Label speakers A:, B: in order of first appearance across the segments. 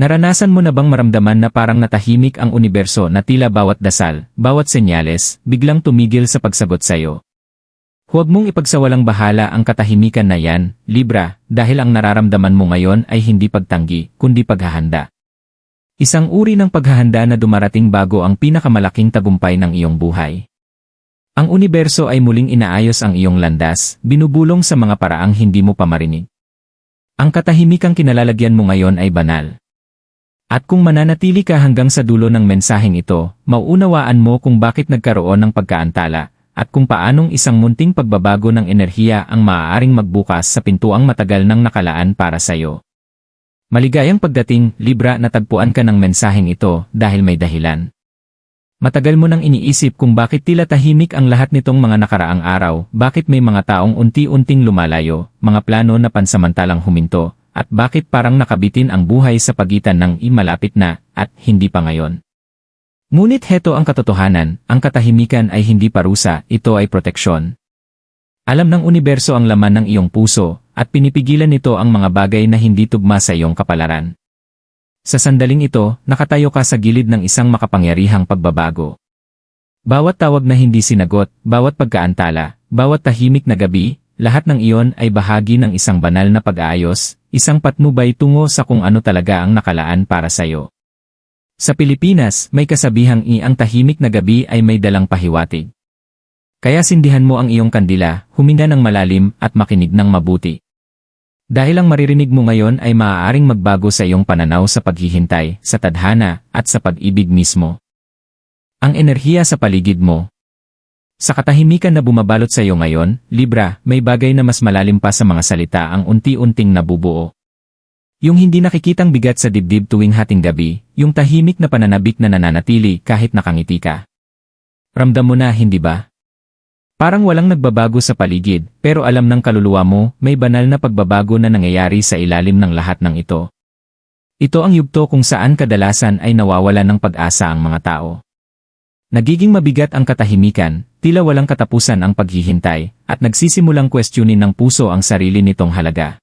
A: Naranasan mo na bang maramdaman na parang natahimik ang universo na tila bawat dasal, bawat senyales, biglang tumigil sa pagsagot sa'yo? Huwag mong ipagsawalang bahala ang katahimikan na yan, Libra, dahil ang nararamdaman mo ngayon ay hindi pagtanggi, kundi paghahanda. Isang uri ng paghahanda na dumarating bago ang pinakamalaking tagumpay ng iyong buhay. Ang universo ay muling inaayos ang iyong landas, binubulong sa mga paraang hindi mo pa marinig. Ang katahimikang kinalalagyan mo ngayon ay banal. At kung mananatili ka hanggang sa dulo ng mensaheng ito, mauunawaan mo kung bakit nagkaroon ng pagkaantala, at kung paanong isang munting pagbabago ng enerhiya ang maaaring magbukas sa pintuang matagal ng nakalaan para sa iyo. Maligayang pagdating, Libra natagpuan ka ng mensaheng ito dahil may dahilan. Matagal mo nang iniisip kung bakit tila tahimik ang lahat nitong mga nakaraang araw, bakit may mga taong unti-unting lumalayo, mga plano na pansamantalang huminto, at bakit parang nakabitin ang buhay sa pagitan ng imalapit na at hindi pa ngayon. Ngunit heto ang katotohanan, ang katahimikan ay hindi parusa, ito ay proteksyon. Alam ng universo ang laman ng iyong puso, at pinipigilan nito ang mga bagay na hindi tugma sa iyong kapalaran. Sa sandaling ito, nakatayo ka sa gilid ng isang makapangyarihang pagbabago. Bawat tawag na hindi sinagot, bawat pagkaantala, bawat tahimik na gabi, lahat ng iyon ay bahagi ng isang banal na pag-aayos, isang patnubay tungo sa kung ano talaga ang nakalaan para sa iyo. Sa Pilipinas, may kasabihang i ang tahimik na gabi ay may dalang pahiwatig. Kaya sindihan mo ang iyong kandila, huminga ng malalim at makinig ng mabuti. Dahil ang maririnig mo ngayon ay maaaring magbago sa iyong pananaw sa paghihintay, sa tadhana, at sa pag-ibig mismo. Ang enerhiya sa paligid mo, sa katahimikan na bumabalot sa iyo ngayon, Libra, may bagay na mas malalim pa sa mga salita ang unti-unting nabubuo. Yung hindi nakikitang bigat sa dibdib tuwing hating gabi, yung tahimik na pananabik na nananatili kahit nakangiti ka. Ramdam mo na, hindi ba? Parang walang nagbabago sa paligid, pero alam ng kaluluwa mo, may banal na pagbabago na nangyayari sa ilalim ng lahat ng ito. Ito ang yugto kung saan kadalasan ay nawawala ng pag-asa ang mga tao. Nagiging mabigat ang katahimikan, tila walang katapusan ang paghihintay, at nagsisimulang questionin ng puso ang sarili nitong halaga.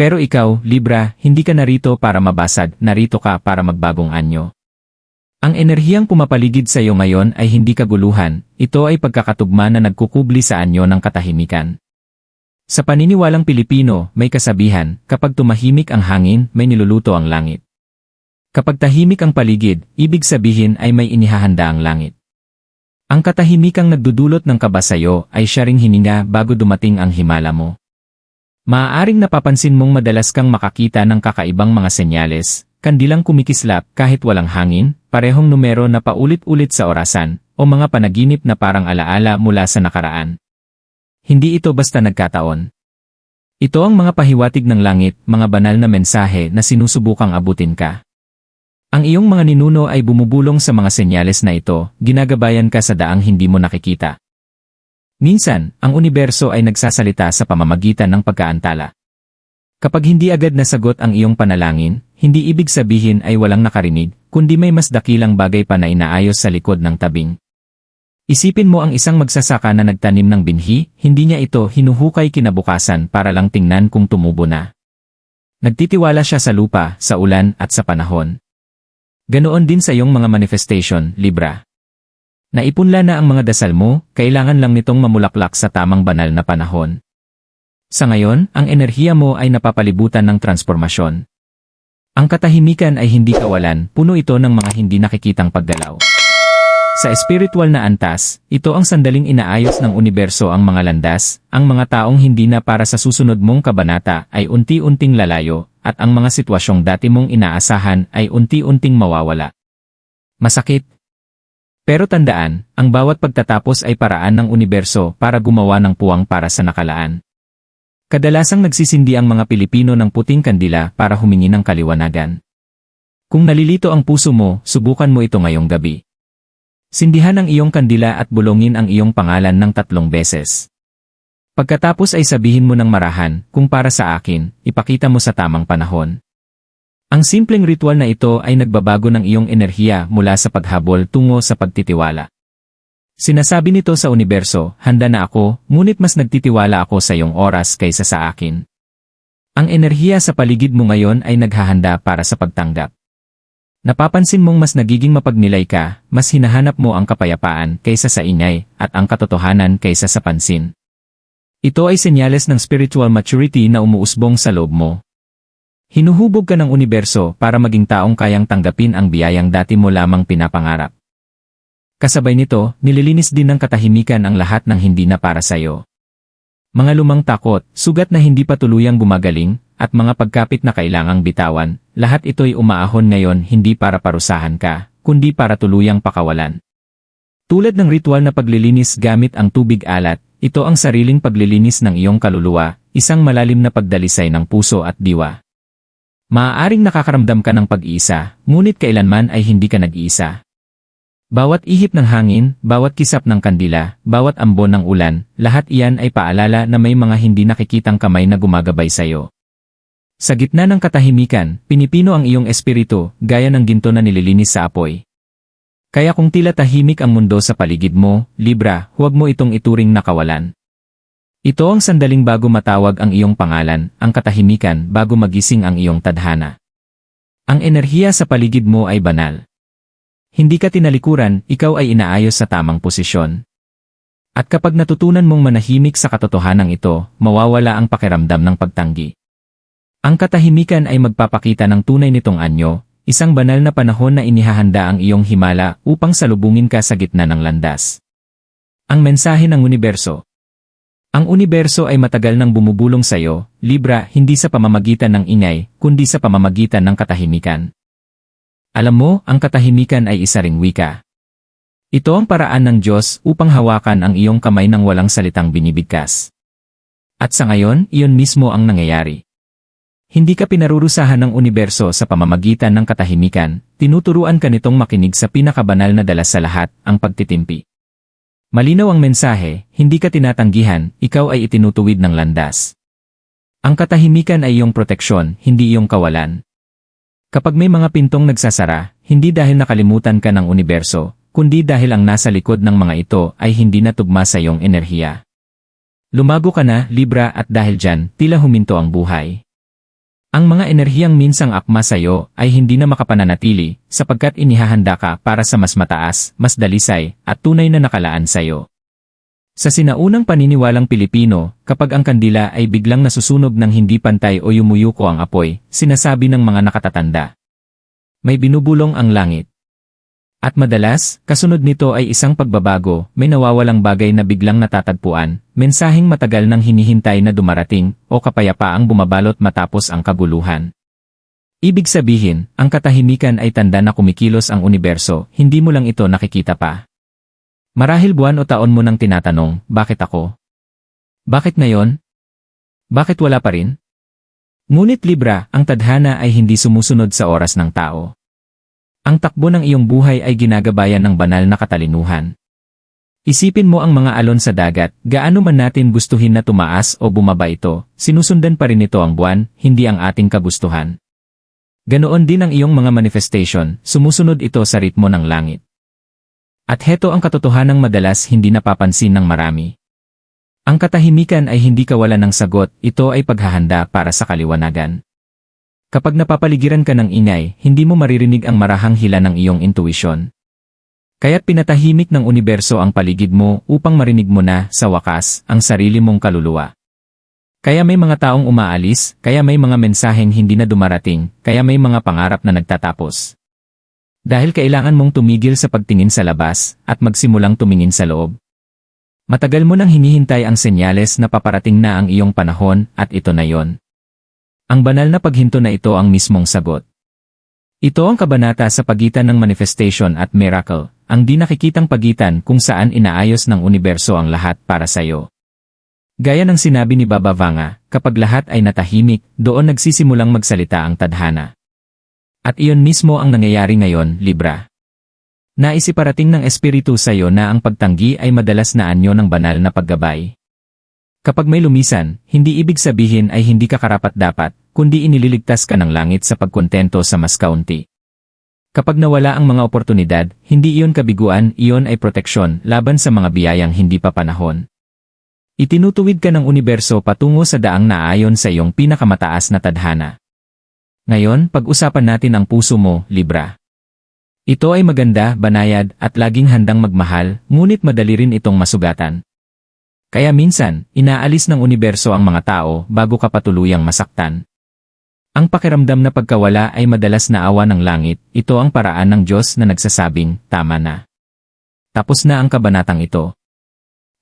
A: Pero ikaw, Libra, hindi ka narito para mabasag, narito ka para magbagong anyo. Ang enerhiyang pumapaligid sa iyo ngayon ay hindi kaguluhan, ito ay pagkakatugma na nagkukubli sa anyo ng katahimikan. Sa paniniwalang Pilipino, may kasabihan, kapag tumahimik ang hangin, may niluluto ang langit. Kapag tahimik ang paligid, ibig sabihin ay may inihahanda ang langit. Ang katahimikang nagdudulot ng kaba sayo ay siya ring hininga bago dumating ang himala mo. Maaaring napapansin mong madalas kang makakita ng kakaibang mga senyales, kandilang kumikislap kahit walang hangin, parehong numero na paulit-ulit sa orasan, o mga panaginip na parang alaala mula sa nakaraan. Hindi ito basta nagkataon. Ito ang mga pahiwatig ng langit, mga banal na mensahe na sinusubukang abutin ka. Ang iyong mga ninuno ay bumubulong sa mga senyales na ito, ginagabayan ka sa daang hindi mo nakikita. Minsan, ang universo ay nagsasalita sa pamamagitan ng pagkaantala. Kapag hindi agad nasagot ang iyong panalangin, hindi ibig sabihin ay walang nakarinig, kundi may mas dakilang bagay pa na inaayos sa likod ng tabing. Isipin mo ang isang magsasaka na nagtanim ng binhi, hindi niya ito hinuhukay kinabukasan para lang tingnan kung tumubo na. Nagtitiwala siya sa lupa, sa ulan, at sa panahon. Ganoon din sa iyong mga manifestation, Libra. Naipunla na ang mga dasal mo, kailangan lang nitong mamulaklak sa tamang banal na panahon. Sa ngayon, ang enerhiya mo ay napapalibutan ng transformasyon. Ang katahimikan ay hindi kawalan, puno ito ng mga hindi nakikitang paggalaw. Sa espiritual na antas, ito ang sandaling inaayos ng universo ang mga landas, ang mga taong hindi na para sa susunod mong kabanata ay unti-unting lalayo, at ang mga sitwasyong dati mong inaasahan ay unti-unting mawawala. Masakit. Pero tandaan, ang bawat pagtatapos ay paraan ng universo para gumawa ng puwang para sa nakalaan. Kadalasang nagsisindi ang mga Pilipino ng puting kandila para humingi ng kaliwanagan. Kung nalilito ang puso mo, subukan mo ito ngayong gabi. Sindihan ang iyong kandila at bulongin ang iyong pangalan ng tatlong beses. Pagkatapos ay sabihin mo ng marahan, kung para sa akin, ipakita mo sa tamang panahon. Ang simpleng ritual na ito ay nagbabago ng iyong enerhiya mula sa paghabol tungo sa pagtitiwala. Sinasabi nito sa universo, handa na ako, ngunit mas nagtitiwala ako sa iyong oras kaysa sa akin. Ang enerhiya sa paligid mo ngayon ay naghahanda para sa pagtanggap. Napapansin mong mas nagiging mapagnilay ka, mas hinahanap mo ang kapayapaan kaysa sa ingay, at ang katotohanan kaysa sa pansin. Ito ay senyales ng spiritual maturity na umuusbong sa loob mo. Hinuhubog ka ng universo para maging taong kayang tanggapin ang biyayang dati mo lamang pinapangarap. Kasabay nito, nililinis din ng katahimikan ang lahat ng hindi na para sayo. Mga lumang takot, sugat na hindi pa tuluyang gumagaling, at mga pagkapit na kailangang bitawan, lahat ito'y umaahon ngayon hindi para parusahan ka, kundi para tuluyang pakawalan. Tulad ng ritual na paglilinis gamit ang tubig alat, ito ang sariling paglilinis ng iyong kaluluwa, isang malalim na pagdalisay ng puso at diwa. Maaaring nakakaramdam ka ng pag-iisa, ngunit kailanman ay hindi ka nag-iisa. Bawat ihip ng hangin, bawat kisap ng kandila, bawat ambon ng ulan, lahat iyan ay paalala na may mga hindi nakikitang kamay na gumagabay sa'yo. Sa gitna ng katahimikan, pinipino ang iyong espiritu, gaya ng ginto na nililinis sa apoy. Kaya kung tila tahimik ang mundo sa paligid mo, Libra, huwag mo itong ituring nakawalan. Ito ang sandaling bago matawag ang iyong pangalan, ang katahimikan bago magising ang iyong tadhana. Ang enerhiya sa paligid mo ay banal. Hindi ka tinalikuran, ikaw ay inaayos sa tamang posisyon. At kapag natutunan mong manahimik sa katotohanan ito, mawawala ang pakiramdam ng pagtanggi. Ang katahimikan ay magpapakita ng tunay nitong anyo, isang banal na panahon na inihahanda ang iyong himala upang salubungin ka sa gitna ng landas. Ang mensahe ng universo Ang universo ay matagal nang bumubulong sa iyo, Libra, hindi sa pamamagitan ng ingay, kundi sa pamamagitan ng katahimikan. Alam mo, ang katahimikan ay isa ring wika. Ito ang paraan ng Diyos upang hawakan ang iyong kamay ng walang salitang binibigkas. At sa ngayon, iyon mismo ang nangyayari. Hindi ka pinarurusahan ng universo sa pamamagitan ng katahimikan, tinuturuan ka nitong makinig sa pinakabanal na dalas sa lahat, ang pagtitimpi. Malinaw ang mensahe, hindi ka tinatanggihan, ikaw ay itinutuwid ng landas. Ang katahimikan ay iyong proteksyon, hindi iyong kawalan. Kapag may mga pintong nagsasara, hindi dahil nakalimutan ka ng universo, kundi dahil ang nasa likod ng mga ito ay hindi natugma sa iyong enerhiya. Lumago ka na, Libra, at dahil dyan, tila huminto ang buhay. Ang mga enerhiyang minsang akma sa iyo ay hindi na makapananatili sapagkat inihahanda ka para sa mas mataas, mas dalisay, at tunay na nakalaan sa iyo. Sa sinaunang paniniwalang Pilipino, kapag ang kandila ay biglang nasusunog ng hindi pantay o yumuyuko ang apoy, sinasabi ng mga nakatatanda. May binubulong ang langit. At madalas, kasunod nito ay isang pagbabago, may nawawalang bagay na biglang natatagpuan, mensaheng matagal nang hinihintay na dumarating, o kapayapaang bumabalot matapos ang kaguluhan. Ibig sabihin, ang katahimikan ay tanda na kumikilos ang universo, hindi mo lang ito nakikita pa. Marahil buwan o taon mo nang tinatanong, bakit ako? Bakit ngayon? Bakit wala pa rin? Ngunit Libra, ang tadhana ay hindi sumusunod sa oras ng tao. Ang takbo ng iyong buhay ay ginagabayan ng banal na katalinuhan. Isipin mo ang mga alon sa dagat, gaano man natin gustuhin na tumaas o bumaba ito, sinusundan pa rin ito ang buwan, hindi ang ating kagustuhan. Ganoon din ang iyong mga manifestation, sumusunod ito sa ritmo ng langit. At heto ang katotohanang madalas hindi napapansin ng marami. Ang katahimikan ay hindi kawalan ng sagot, ito ay paghahanda para sa kaliwanagan. Kapag napapaligiran ka ng ingay, hindi mo maririnig ang marahang hila ng iyong intuisyon. Kaya't pinatahimik ng universo ang paligid mo upang marinig mo na, sa wakas, ang sarili mong kaluluwa. Kaya may mga taong umaalis, kaya may mga mensaheng hindi na dumarating, kaya may mga pangarap na nagtatapos. Dahil kailangan mong tumigil sa pagtingin sa labas, at magsimulang tumingin sa loob. Matagal mo nang hinihintay ang senyales na paparating na ang iyong panahon, at ito na yon. Ang banal na paghinto na ito ang mismong sagot. Ito ang kabanata sa pagitan ng manifestation at miracle, ang di nakikitang pagitan kung saan inaayos ng universo ang lahat para sa iyo. Gaya ng sinabi ni Baba Vanga, kapag lahat ay natahimik, doon nagsisimulang magsalita ang tadhana. At iyon mismo ang nangyayari ngayon, Libra. Naisiparating ng Espiritu sa iyo na ang pagtanggi ay madalas na anyo ng banal na paggabay. Kapag may lumisan, hindi ibig sabihin ay hindi ka karapat-dapat, kundi inililigtas ka ng langit sa pagkontento sa mas kaunti. Kapag nawala ang mga oportunidad, hindi iyon kabiguan, iyon ay proteksyon laban sa mga biyayang hindi pa panahon. Itinutuwid ka ng universo patungo sa daang naayon sa iyong pinakamataas na tadhana. Ngayon, pag-usapan natin ang puso mo, Libra. Ito ay maganda, banayad, at laging handang magmahal, ngunit madali rin itong masugatan. Kaya minsan, inaalis ng universo ang mga tao bago ka patuluyang masaktan. Ang pakiramdam na pagkawala ay madalas na awa ng langit, ito ang paraan ng Diyos na nagsasabing, tama na. Tapos na ang kabanatang ito.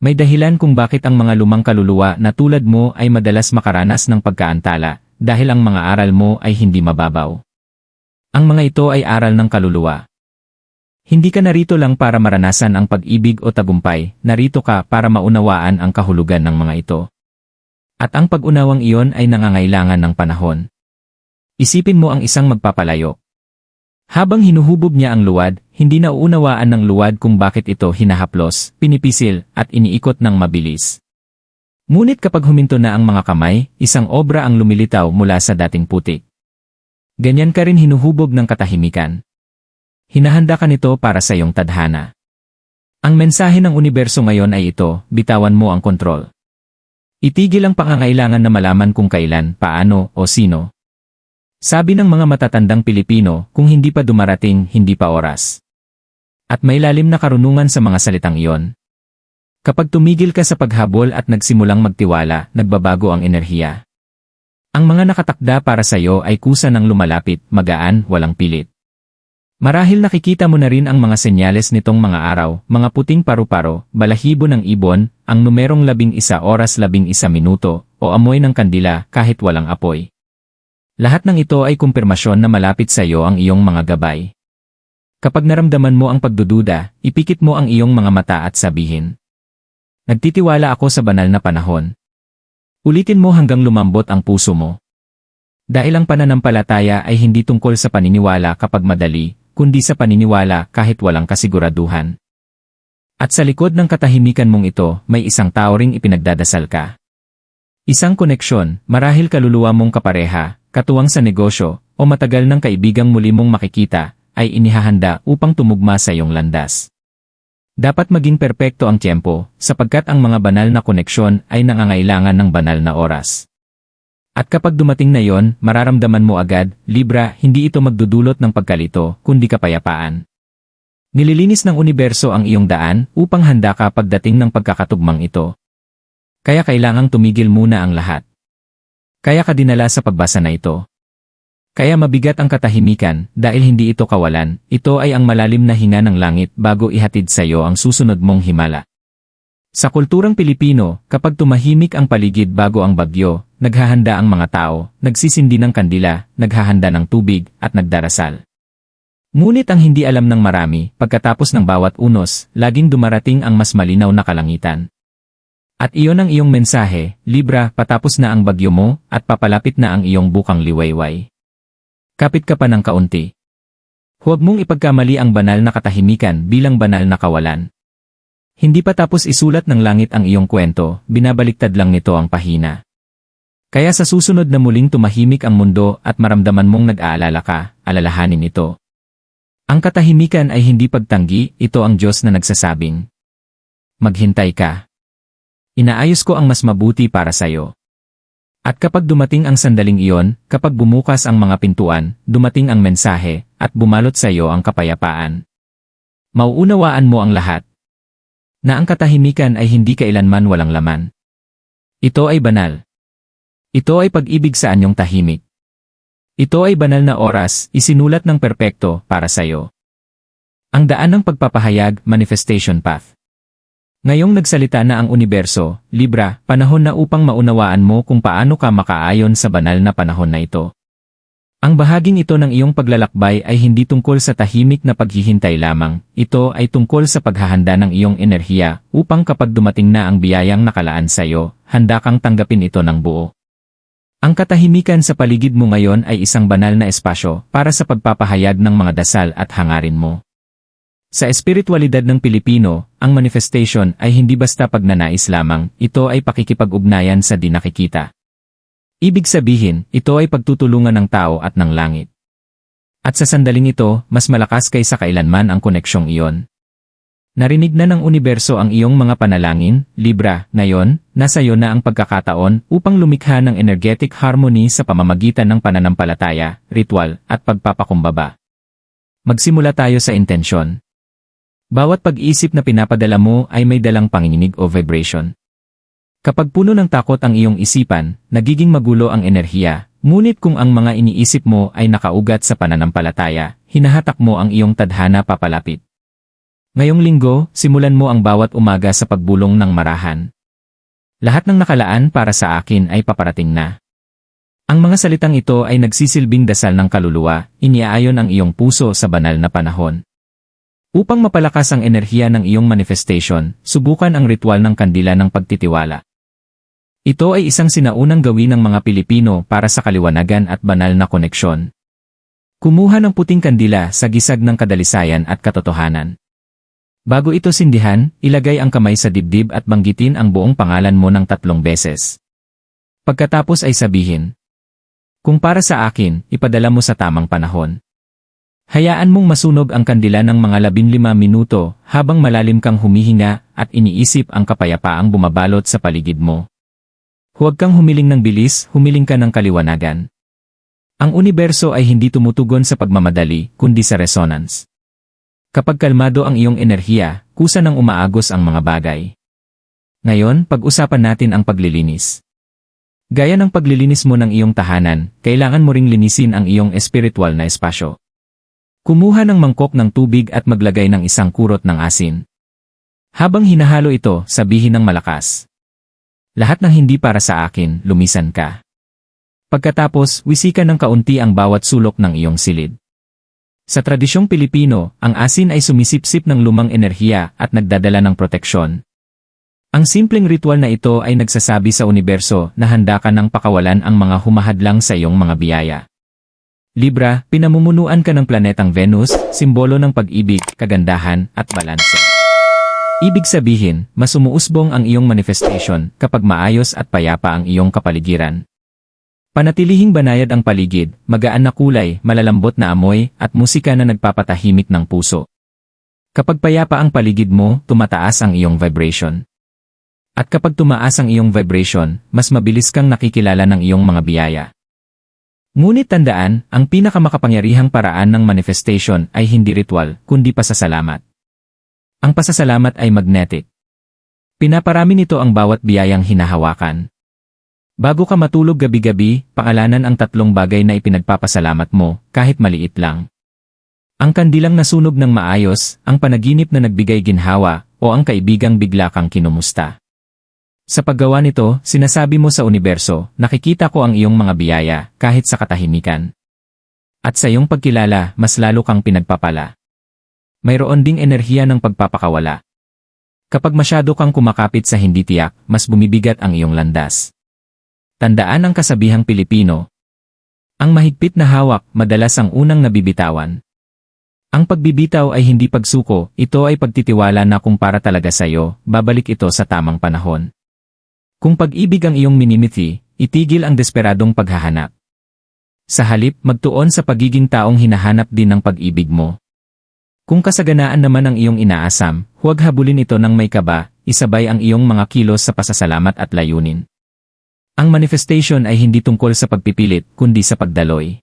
A: May dahilan kung bakit ang mga lumang kaluluwa na tulad mo ay madalas makaranas ng pagkaantala, dahil ang mga aral mo ay hindi mababaw. Ang mga ito ay aral ng kaluluwa. Hindi ka narito lang para maranasan ang pag-ibig o tagumpay, narito ka para maunawaan ang kahulugan ng mga ito. At ang pag-unawang iyon ay nangangailangan ng panahon. Isipin mo ang isang magpapalayo. Habang hinuhubog niya ang luwad, hindi nauunawaan ng luwad kung bakit ito hinahaplos, pinipisil, at iniikot ng mabilis. Ngunit kapag huminto na ang mga kamay, isang obra ang lumilitaw mula sa dating putik. Ganyan ka rin hinuhubog ng katahimikan. Hinahanda ka nito para sa iyong tadhana. Ang mensahe ng universo ngayon ay ito, bitawan mo ang kontrol. Itigil ang pangangailangan na malaman kung kailan, paano, o sino, sabi ng mga matatandang Pilipino, kung hindi pa dumarating, hindi pa oras. At may lalim na karunungan sa mga salitang iyon. Kapag tumigil ka sa paghabol at nagsimulang magtiwala, nagbabago ang enerhiya. Ang mga nakatakda para sa iyo ay kusa ng lumalapit, magaan, walang pilit. Marahil nakikita mo na rin ang mga senyales nitong mga araw, mga puting paru-paro, balahibo ng ibon, ang numerong labing isa oras labing isa minuto, o amoy ng kandila kahit walang apoy. Lahat ng ito ay kumpirmasyon na malapit sa iyo ang iyong mga gabay. Kapag naramdaman mo ang pagdududa, ipikit mo ang iyong mga mata at sabihin. Nagtitiwala ako sa banal na panahon. Ulitin mo hanggang lumambot ang puso mo. Dahil ang pananampalataya ay hindi tungkol sa paniniwala kapag madali, kundi sa paniniwala kahit walang kasiguraduhan. At sa likod ng katahimikan mong ito, may isang tao ring ipinagdadasal ka. Isang koneksyon, marahil kaluluwa mong kapareha, katuwang sa negosyo, o matagal ng kaibigang muli mong makikita, ay inihahanda upang tumugma sa iyong landas. Dapat maging perpekto ang tiyempo, sapagkat ang mga banal na koneksyon ay nangangailangan ng banal na oras. At kapag dumating na yon, mararamdaman mo agad, Libra, hindi ito magdudulot ng pagkalito, kundi kapayapaan. Nililinis ng universo ang iyong daan upang handa ka pagdating ng pagkakatugmang ito. Kaya kailangang tumigil muna ang lahat. Kaya ka dinala sa pagbasa na ito. Kaya mabigat ang katahimikan dahil hindi ito kawalan, ito ay ang malalim na hinga ng langit bago ihatid sa iyo ang susunod mong himala. Sa kulturang Pilipino, kapag tumahimik ang paligid bago ang bagyo, naghahanda ang mga tao, nagsisindi ng kandila, naghahanda ng tubig, at nagdarasal. Ngunit ang hindi alam ng marami, pagkatapos ng bawat unos, laging dumarating ang mas malinaw na kalangitan. At iyon ang iyong mensahe, Libra, patapos na ang bagyo mo, at papalapit na ang iyong bukang liwayway. Kapit ka pa ng kaunti. Huwag mong ipagkamali ang banal na katahimikan bilang banal na kawalan. Hindi pa tapos isulat ng langit ang iyong kwento, binabaliktad lang nito ang pahina. Kaya sa susunod na muling tumahimik ang mundo at maramdaman mong nag-aalala ka, alalahanin ito. Ang katahimikan ay hindi pagtanggi, ito ang Diyos na nagsasabing. Maghintay ka. Inaayos ko ang mas mabuti para sa'yo. At kapag dumating ang sandaling iyon, kapag bumukas ang mga pintuan, dumating ang mensahe, at bumalot sa iyo ang kapayapaan. Mauunawaan mo ang lahat. Na ang katahimikan ay hindi kailanman walang laman. Ito ay banal. Ito ay pag-ibig sa anyong tahimik. Ito ay banal na oras, isinulat ng perpekto para sa iyo. Ang daan ng pagpapahayag, manifestation path. Ngayong nagsalita na ang universo, Libra, panahon na upang maunawaan mo kung paano ka makaayon sa banal na panahon na ito. Ang bahaging ito ng iyong paglalakbay ay hindi tungkol sa tahimik na paghihintay lamang, ito ay tungkol sa paghahanda ng iyong enerhiya upang kapag dumating na ang biyayang nakalaan sa iyo, handa kang tanggapin ito ng buo. Ang katahimikan sa paligid mo ngayon ay isang banal na espasyo para sa pagpapahayag ng mga dasal at hangarin mo. Sa espiritualidad ng Pilipino, ang manifestation ay hindi basta pagnanais lamang, ito ay pakikipag-ugnayan sa di nakikita. Ibig sabihin, ito ay pagtutulungan ng tao at ng langit. At sa sandaling ito, mas malakas kaysa kailanman ang koneksyong iyon. Narinig na ng universo ang iyong mga panalangin, Libra, ngayon, nasa iyo na ang pagkakataon upang lumikha ng energetic harmony sa pamamagitan ng pananampalataya, ritual, at pagpapakumbaba. Magsimula tayo sa intensyon. Bawat pag-isip na pinapadala mo ay may dalang panginginig o vibration. Kapag puno ng takot ang iyong isipan, nagiging magulo ang enerhiya, ngunit kung ang mga iniisip mo ay nakaugat sa pananampalataya, hinahatak mo ang iyong tadhana papalapit. Ngayong linggo, simulan mo ang bawat umaga sa pagbulong ng marahan. Lahat ng nakalaan para sa akin ay paparating na. Ang mga salitang ito ay nagsisilbing dasal ng kaluluwa, iniaayon ang iyong puso sa banal na panahon. Upang mapalakas ang enerhiya ng iyong manifestation, subukan ang ritual ng kandila ng pagtitiwala. Ito ay isang sinaunang gawin ng mga Pilipino para sa kaliwanagan at banal na koneksyon. Kumuha ng puting kandila sa gisag ng kadalisayan at katotohanan. Bago ito sindihan, ilagay ang kamay sa dibdib at banggitin ang buong pangalan mo ng tatlong beses. Pagkatapos ay sabihin, Kung para sa akin, ipadala mo sa tamang panahon. Hayaan mong masunog ang kandila ng mga labinlima minuto habang malalim kang humihinga at iniisip ang kapayapaang bumabalot sa paligid mo. Huwag kang humiling ng bilis, humiling ka ng kaliwanagan. Ang universo ay hindi tumutugon sa pagmamadali, kundi sa resonance. Kapag kalmado ang iyong enerhiya, kusa nang umaagos ang mga bagay. Ngayon, pag-usapan natin ang paglilinis. Gaya ng paglilinis mo ng iyong tahanan, kailangan mo ring linisin ang iyong espiritual na espasyo. Kumuha ng mangkok ng tubig at maglagay ng isang kurot ng asin. Habang hinahalo ito, sabihin ng malakas. Lahat ng hindi para sa akin, lumisan ka. Pagkatapos, wisikan ng kaunti ang bawat sulok ng iyong silid. Sa tradisyong Pilipino, ang asin ay sumisipsip ng lumang enerhiya at nagdadala ng proteksyon. Ang simpleng ritual na ito ay nagsasabi sa universo na handa ka ng pakawalan ang mga humahadlang sa iyong mga biyaya. Libra, pinamumunuan ka ng planetang Venus, simbolo ng pag-ibig, kagandahan, at balanse. Ibig sabihin, mas umuusbong ang iyong manifestation kapag maayos at payapa ang iyong kapaligiran. Panatilihing banayad ang paligid, magaan na kulay, malalambot na amoy, at musika na nagpapatahimik ng puso. Kapag payapa ang paligid mo, tumataas ang iyong vibration. At kapag tumaas ang iyong vibration, mas mabilis kang nakikilala ng iyong mga biyaya. Ngunit tandaan, ang pinakamakapangyarihang paraan ng manifestation ay hindi ritual, kundi pasasalamat. Ang pasasalamat ay magnetic. Pinaparami nito ang bawat biyayang hinahawakan. Bago ka matulog gabi-gabi, pakalanan ang tatlong bagay na ipinagpapasalamat mo, kahit maliit lang. Ang kandilang nasunog ng maayos, ang panaginip na nagbigay ginhawa, o ang kaibigang bigla kang kinumusta. Sa paggawa nito, sinasabi mo sa universo, nakikita ko ang iyong mga biyaya, kahit sa katahimikan. At sa iyong pagkilala, mas lalo kang pinagpapala. Mayroon ding enerhiya ng pagpapakawala. Kapag masyado kang kumakapit sa hindi tiyak, mas bumibigat ang iyong landas. Tandaan ang kasabihang Pilipino. Ang mahigpit na hawak, madalas ang unang nabibitawan. Ang pagbibitaw ay hindi pagsuko, ito ay pagtitiwala na kung para talaga sa iyo, babalik ito sa tamang panahon. Kung pag-ibig ang iyong minimithi, itigil ang desperadong paghahanap. Sa halip, magtuon sa pagiging taong hinahanap din ng pag-ibig mo. Kung kasaganaan naman ang iyong inaasam, huwag habulin ito ng may kaba, isabay ang iyong mga kilos sa pasasalamat at layunin. Ang manifestation ay hindi tungkol sa pagpipilit, kundi sa pagdaloy.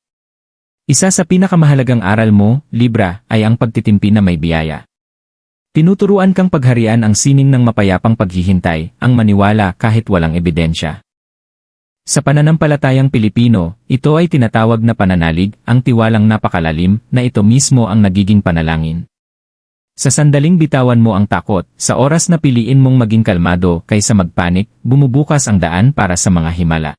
A: Isa sa pinakamahalagang aral mo, Libra, ay ang pagtitimpi na may biyaya. Tinuturuan kang pagharian ang sining ng mapayapang paghihintay, ang maniwala kahit walang ebidensya. Sa pananampalatayang Pilipino, ito ay tinatawag na pananalig, ang tiwalang napakalalim, na ito mismo ang nagiging panalangin. Sa sandaling bitawan mo ang takot, sa oras na piliin mong maging kalmado kaysa magpanik, bumubukas ang daan para sa mga himala.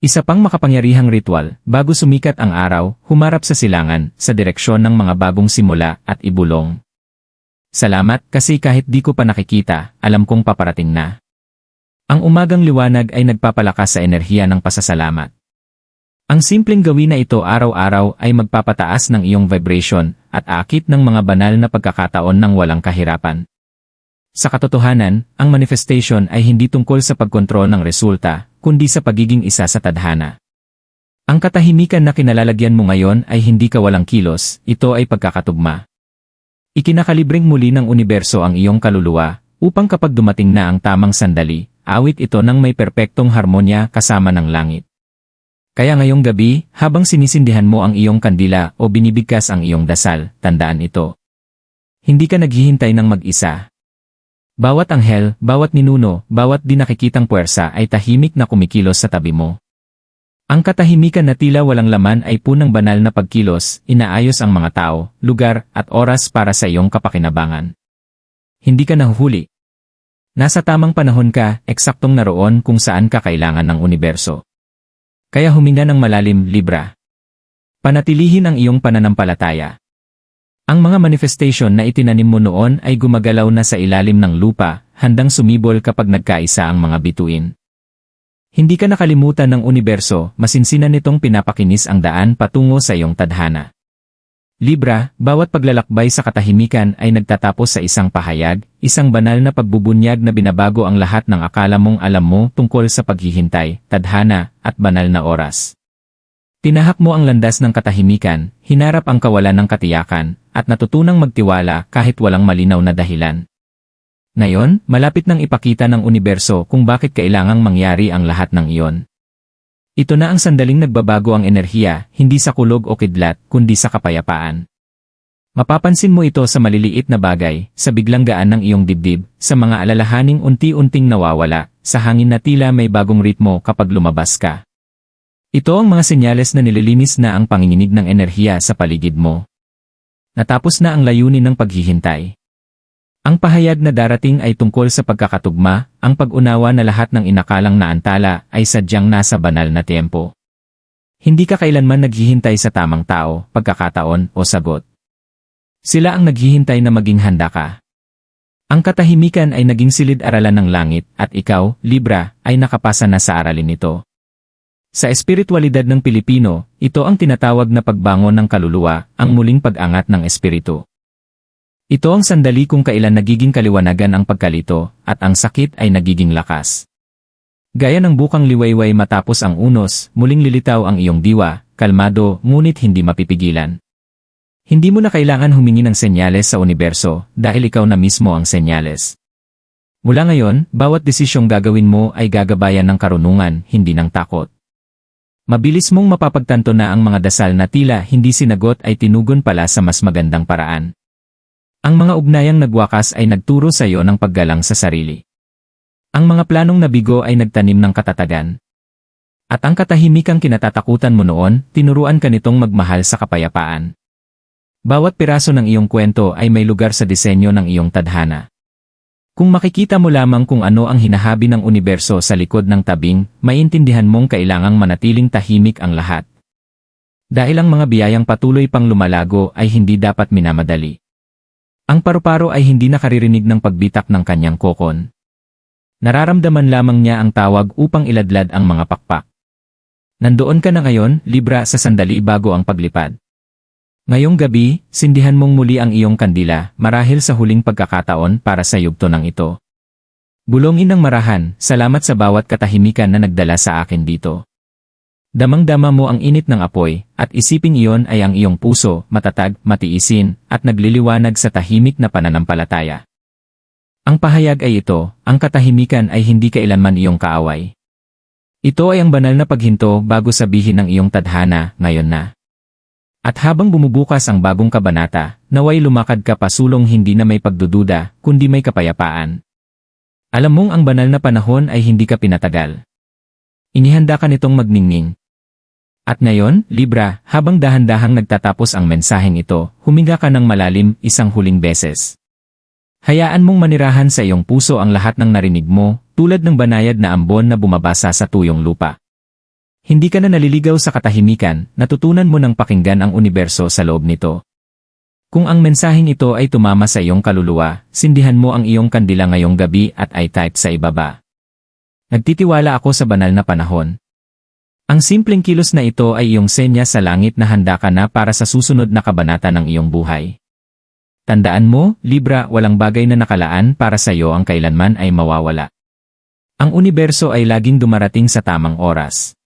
A: Isa pang makapangyarihang ritual, bago sumikat ang araw, humarap sa silangan, sa direksyon ng mga bagong simula at ibulong. Salamat kasi kahit di ko pa nakikita, alam kong paparating na. Ang umagang liwanag ay nagpapalakas sa enerhiya ng pasasalamat. Ang simpleng gawin na ito araw-araw ay magpapataas ng iyong vibration at akit ng mga banal na pagkakataon ng walang kahirapan. Sa katotohanan, ang manifestation ay hindi tungkol sa pagkontrol ng resulta, kundi sa pagiging isa sa tadhana. Ang katahimikan na kinalalagyan mo ngayon ay hindi ka walang kilos, ito ay pagkakatugma. Ikinakalibreng muli ng universo ang iyong kaluluwa, upang kapag dumating na ang tamang sandali, awit ito ng may perpektong harmonya kasama ng langit. Kaya ngayong gabi, habang sinisindihan mo ang iyong kandila o binibigkas ang iyong dasal, tandaan ito. Hindi ka naghihintay ng mag-isa. Bawat anghel, bawat ninuno, bawat di nakikitang puwersa ay tahimik na kumikilos sa tabi mo. Ang katahimikan na tila walang laman ay punang banal na pagkilos, inaayos ang mga tao, lugar, at oras para sa iyong kapakinabangan. Hindi ka nahuhuli. Nasa tamang panahon ka, eksaktong naroon kung saan ka kailangan ng universo. Kaya huminga ng malalim, Libra. Panatilihin ang iyong pananampalataya. Ang mga manifestation na itinanim mo noon ay gumagalaw na sa ilalim ng lupa, handang sumibol kapag nagkaisa ang mga bituin. Hindi ka nakalimutan ng universo, masinsinan nitong pinapakinis ang daan patungo sa iyong tadhana. Libra, bawat paglalakbay sa katahimikan ay nagtatapos sa isang pahayag, isang banal na pagbubunyag na binabago ang lahat ng akala mong alam mo tungkol sa paghihintay, tadhana, at banal na oras. Tinahak mo ang landas ng katahimikan, hinarap ang kawalan ng katiyakan, at natutunang magtiwala kahit walang malinaw na dahilan. Ngayon, malapit nang ipakita ng universo kung bakit kailangang mangyari ang lahat ng iyon. Ito na ang sandaling nagbabago ang enerhiya, hindi sa kulog o kidlat, kundi sa kapayapaan. Mapapansin mo ito sa maliliit na bagay, sa biglang gaan ng iyong dibdib, sa mga alalahaning unti-unting nawawala, sa hangin na tila may bagong ritmo kapag lumabas ka. Ito ang mga senyales na nililinis na ang panginginig ng enerhiya sa paligid mo. Natapos na ang layunin ng paghihintay. Ang pahayag na darating ay tungkol sa pagkakatugma, ang pag-unawa na lahat ng inakalang naantala ay sadyang nasa banal na tempo. Hindi ka kailanman naghihintay sa tamang tao, pagkakataon o sagot. Sila ang naghihintay na maging handa ka. Ang katahimikan ay naging silid-aralan ng langit at ikaw, Libra, ay nakapasa na sa aralin nito. Sa espiritualidad ng Pilipino, ito ang tinatawag na pagbangon ng kaluluwa, ang muling pag-angat ng espiritu. Ito ang sandali kung kailan nagiging kaliwanagan ang pagkalito, at ang sakit ay nagiging lakas. Gaya ng bukang liwayway matapos ang unos, muling lilitaw ang iyong diwa, kalmado, ngunit hindi mapipigilan. Hindi mo na kailangan humingi ng senyales sa universo, dahil ikaw na mismo ang senyales. Mula ngayon, bawat desisyong gagawin mo ay gagabayan ng karunungan, hindi ng takot. Mabilis mong mapapagtanto na ang mga dasal na tila hindi sinagot ay tinugon pala sa mas magandang paraan. Ang mga ugnayang nagwakas ay nagturo sa iyo ng paggalang sa sarili. Ang mga planong nabigo ay nagtanim ng katatagan. At ang katahimikang kinatatakutan mo noon, tinuruan ka nitong magmahal sa kapayapaan. Bawat piraso ng iyong kwento ay may lugar sa disenyo ng iyong tadhana. Kung makikita mo lamang kung ano ang hinahabi ng universo sa likod ng tabing, maintindihan mong kailangang manatiling tahimik ang lahat. Dahil ang mga biyayang patuloy pang lumalago ay hindi dapat minamadali. Ang paru-paro ay hindi nakaririnig ng pagbitak ng kanyang kokon. Nararamdaman lamang niya ang tawag upang iladlad ang mga pakpak. Nandoon ka na ngayon, Libra sa sandali bago ang paglipad. Ngayong gabi, sindihan mong muli ang iyong kandila, marahil sa huling pagkakataon para sa yugto ng ito. Bulongin ng marahan, salamat sa bawat katahimikan na nagdala sa akin dito. Damang-dama mo ang init ng apoy, at isiping iyon ay ang iyong puso, matatag, matiisin, at nagliliwanag sa tahimik na pananampalataya. Ang pahayag ay ito, ang katahimikan ay hindi kailanman iyong kaaway. Ito ay ang banal na paghinto bago sabihin ng iyong tadhana, ngayon na. At habang bumubukas ang bagong kabanata, naway lumakad ka pasulong hindi na may pagdududa, kundi may kapayapaan. Alam mong ang banal na panahon ay hindi ka pinatagal. Inihanda ka nitong magningning, at ngayon, Libra, habang dahan-dahang nagtatapos ang mensaheng ito, huminga ka ng malalim isang huling beses. Hayaan mong manirahan sa iyong puso ang lahat ng narinig mo, tulad ng banayad na ambon na bumabasa sa tuyong lupa. Hindi ka na naliligaw sa katahimikan, natutunan mo ng pakinggan ang universo sa loob nito. Kung ang mensaheng ito ay tumama sa iyong kaluluwa, sindihan mo ang iyong kandila ngayong gabi at ay type sa ibaba. Nagtitiwala ako sa banal na panahon, ang simpleng kilos na ito ay iyong senya sa langit na handa ka na para sa susunod na kabanata ng iyong buhay. Tandaan mo, Libra, walang bagay na nakalaan para sa iyo ang kailanman ay mawawala. Ang universo ay laging dumarating sa tamang oras.